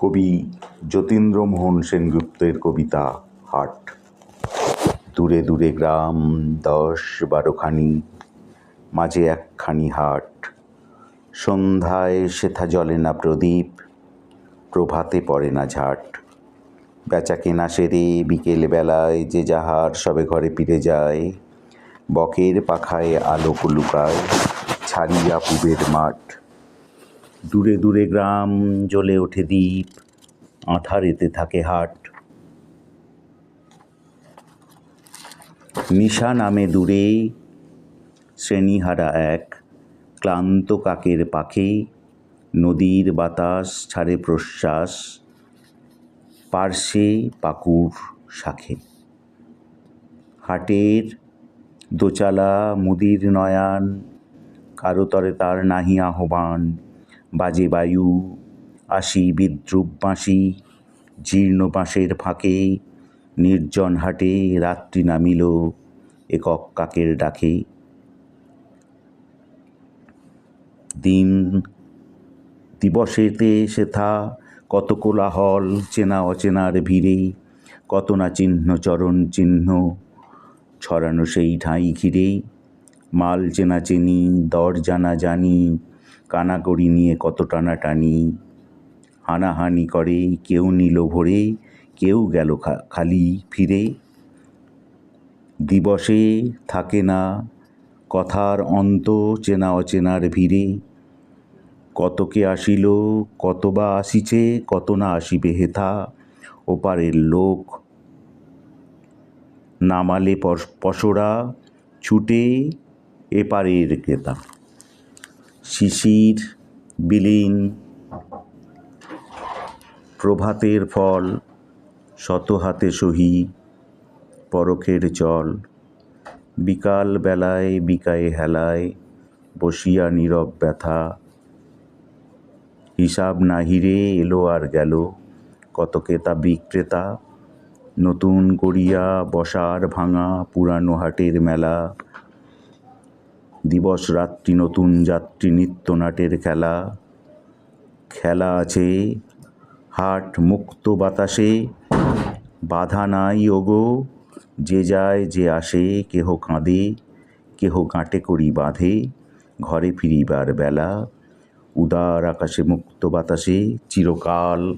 কবি যতীন্দ্রমোহন সেনগুপ্তের কবিতা হাট। দূরে দূরে গ্রাম, দশ বারোখানি, মাঝে একখানি হাট। সন্ধ্যায় সেথা জ্বলে না প্রদীপ, প্রভাতে পড়ে না ঝাট। বেচা কেনা সেরে বিকেল বেলায় যে যাহার সবে ঘরে ফিরে যায়, বকের পাখায় আলো লুকায়, ছাড়িয়া পুবের মাঠ। দূরে দূরে গ্রাম জ্বলে ওঠে দ্বীপ, আঁধারেতে থাকে হাট। নিশা নামে দূরে, শ্রেণীহারা এক, ক্লান্ত কাকের পাখে, নদীর বাতাস ছাড়ে প্রশ্বাস, পার্শ্বে পাকুর শাখে। হাটের দোচালা মুদির নয়ান, কারও তরে তার নাহি আহ্বান বাজে বায়ু আসি বিদ্রুপ বাঁশি, জীর্ণ বাঁশের ফাঁকে, নির্জন হাটে রাত্রি নামিল একক কাকের ডাকে। দিন দিবসেতে সেথা কত কোলাহল, চেনা অচেনার ভিড়ে, কত না চিহ্ন, চরণ চিহ্ন, ছড়ানো সেই ঠাঁই ঘিরে। মাল চেনা চেনি দর জানা জানি কানাকড়ি নিয়ে কত টানাটানি, হানাহানি করে, কেউ নিল ভরে, কেউ গেল খালি ফিরে। দিবসে থাকে না কথার অন্ত চেনা অচেনার ভিড়ে। কতকে আসিল, কত বা আসিছে, কত না আসিবে হেথা, ওপারের লোক। নামালে পসরা ছুটে এপারের ক্রেতা। শিশির, বিলীন, প্রভাতের ফল শত হাতে সহি পরখের চল বিকাল বেলায় বিকায়ে হেলায়, বসিয়া নীরব ব্যথা। হিসাব নাহিরে এলো আর গেল, কতকে তা বিক্রেতা? নতুন করিয়া বসার ভাঙা পুরানো হাটের মেলা দিবস রাত্রি নতুন যাত্রী নিত্য নাটের খেলা। খেলা আছে, হাট মুক্ত বাতাসে, বাধা নাই ওগো, যে যায় যে আসে, কেহ কাঁদে, কেহ গাঁটে করি বাঁধে, ঘরে ফিরিবার বেলা। উদার আকাশে মুক্ত বাতাসে, চিরকাল